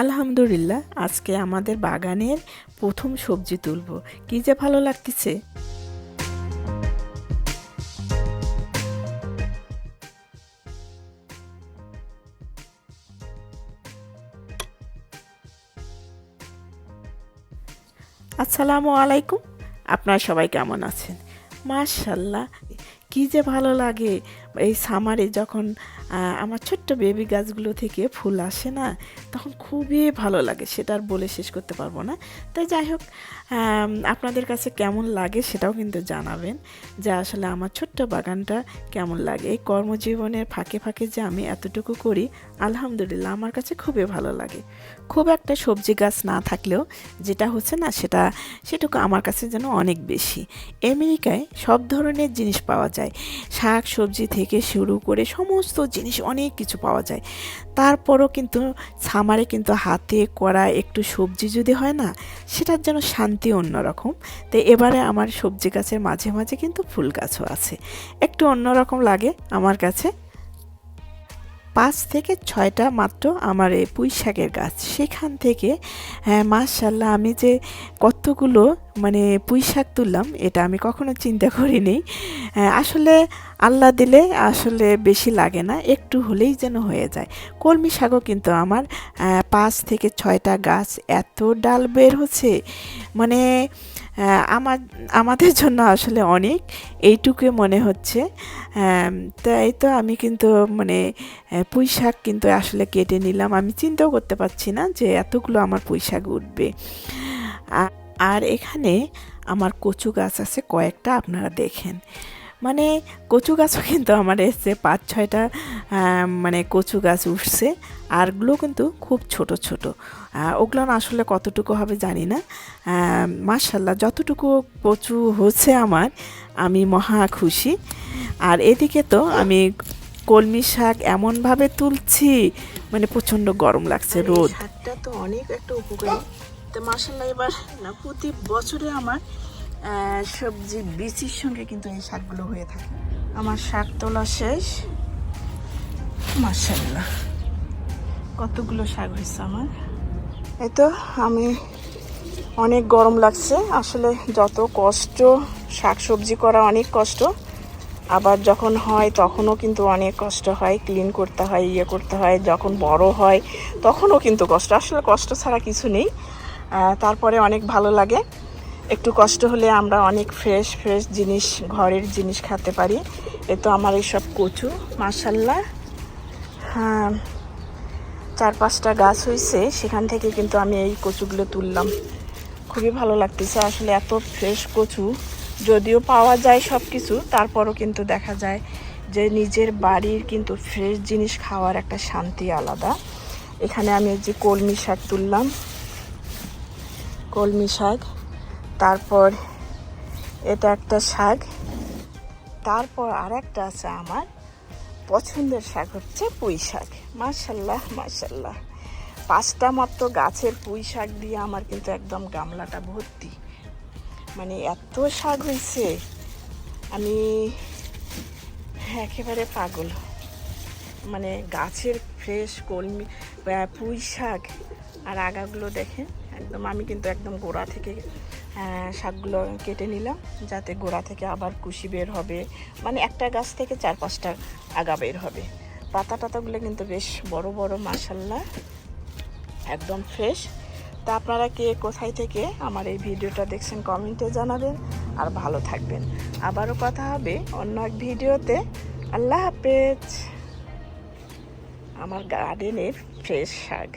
আলহামদুলিল্লাহ, আজকে আমাদের বাগানের প্রথম সবজি তুলবো। কি যে ভালো লাগতেছে। আসসালামু আলাইকুম। আপনারা সবাই কেমন আছেন? মার্শাল্লাহ কি যে ভালো লাগে। এই সামারে যখন আমার ছোট্ট বেবি গাছগুলো থেকে ফুল আসে না, তখন খুবই ভালো লাগে, সেটা আর বলে শেষ করতে পারব না। তাই যাই হোক আপনাদের কাছে কেমন লাগে সেটাও কিন্তু জানাবেন যে আসলে আমার ছোট্ট বাগানটা কেমন লাগে। এই কর্মজীবনের ফাঁকে ফাঁকে যে আমি এতটুকু করি, আলহামদুলিল্লাহ আমার কাছে খুবই ভালো লাগে। খুব একটা সবজি গাছ না থাকলেও যেটা হচ্ছে না সেটা, সেটুকু আমার কাছে যেন অনেক বেশি। আমেরিকায় সব ধরনের জিনিস পাওয়া যায়। শাক, সবজি থেকে শুরু করে সমস্ত জিনিস অনেক কিছু পাওয়া যায়। তারপরও কিন্তু সামারে কিন্তু হাতে করা একটু সবজি যদি হয় না, সেটার যেন শান্তি অন্যরকম তো এবারে আমার সবজি গাছের মাঝে মাঝে কিন্তু ফুল গাছও আছে। একটু অন্যরকম লাগে আমার কাছে। পাঁচ থেকে ছয়টা মাত্র আমার এই পুঁই শাকের গাছ। সেখান থেকে হ্যাঁ মাশাল্লাহ আমি যে কতগুলো মানে পুঁই শাক তুললাম এটা আমি কখনো চিন্তা করিনি। হ্যাঁ, আসলে আল্লাহ দিলে আসলে বেশি লাগে না একটু হলেই যেন হয়ে যায়। কলমি শাকও কিন্তু আমার পাঁচ থেকে ছয়টা গাছ এত ডাল বের হচ্ছে। মানে আমার, আমাদের জন্য আসলে অনেক এইটুকু মনে হচ্ছে। তাই তো আমি কিন্তু মানে পুঁই শাক কিন্তু আসলে কেটে নিলাম। আমি চিন্তাও করতে পারছি না যে এতগুলো আমার পুঁইশাক উঠবে। আর এখানে আমার কচু গাছ আছে, কয়েকটা আপনারা দেখেন। মানে কচু গাছও কিন্তু আমার এসছে পাঁচ ছয়টা মানে কচু গাছ উঠছে আরগুলো কিন্তু খুব ছোট ছোট। ওগুলো আসলে কতটুকু হবে জানি না। মার্শাল্লাহ যতটুকু কচু হচ্ছে আমার আমি মহা খুশি। আর এদিকে তো আমি কলমি শাক এমনভাবে তুলছি মানে প্রচণ্ড গরম লাগছে রোদ। শাকটা তো অনেক একটা উপকারী। তো মার্শাল্লাহ এবার না প্রতি বছরে আমার সবজি বিচির সঙ্গে কিন্তু এই শাকগুলো হয়ে থাকে। আমার শাক তোলা শেষ। মার্শাল্লাহ কতগুলো শাক হয়েছে আমার? এই তো, আমি অনেক গরম লাগছে। আসলে যত কষ্ট শাক সবজি করা অনেক কষ্ট। আবার যখন হয়, তখনও কিন্তু অনেক কষ্ট হয়। ক্লিন করতে হয় ইয়ে করতে হয়। যখন বড় হয়, তখনও কিন্তু কষ্ট। আসলে কষ্ট ছাড়া কিছু নেই। তারপরে অনেক ভালো লাগে। একটু কষ্ট হলে আমরা অনেক ফ্রেশ ফ্রেশ জিনিস, ঘরের জিনিস খেতে পারি। এ তো আমার এইসব কচু মাসাল্লাহ হ্যাঁ চার পাঁচটা গাছ হয়েছে সেখান থেকে কিন্তু আমি এই কচুগুলো তুললাম। খুবই ভালো লাগতেছে, আসলে এত ফ্রেশ কচু। যদিও পাওয়া যায় সব কিছু তারপরও কিন্তু দেখা যায় যে নিজের বাড়ির কিন্তু ফ্রেশ জিনিস খাওয়ার একটা শান্তি আলাদা। এখানে আমি যে কলমি শাক তুললাম। কলমি শাক। তারপর এটা একটা শাক। তারপর আর একটা আছে আমার পছন্দের শাক হচ্ছে পুঁই শাক। মাশাল্লাহ মাশাল্লাহ। পাঁচটা মাত্র গাছের পুঁই শাক দিয়ে আমার কিন্তু একদম গামলাটা ভর্তি। মানে এত শাক হয়েছে আমি একেবারে পাগল। মানে গাছের ফ্রেশ কলমি পুঁই শাক আর আগাগুলো দেখেন। একদম, আমি কিন্তু একদম গোড়া থেকে শাকগুলো কেটে নিলাম, যাতে গোড়া থেকে আবার কুশি বের হবে। মানে একটা গাছ থেকে চার পাঁচটা আগা বের হবে। পাতা টাতাগুলো কিন্তু বেশ বড় বড় মাসাল্লাহ একদম ফ্রেশ তা আপনারা কে কোথায় থেকে আমার এই ভিডিওটা দেখছেন কমেন্টে জানাবেন, আর ভালো থাকবেন। আবারও কথা হবে অন্য এক ভিডিওতে। আল্লাহ হাফেজ। আমার গার্ডেনের ফ্রেশ শাক।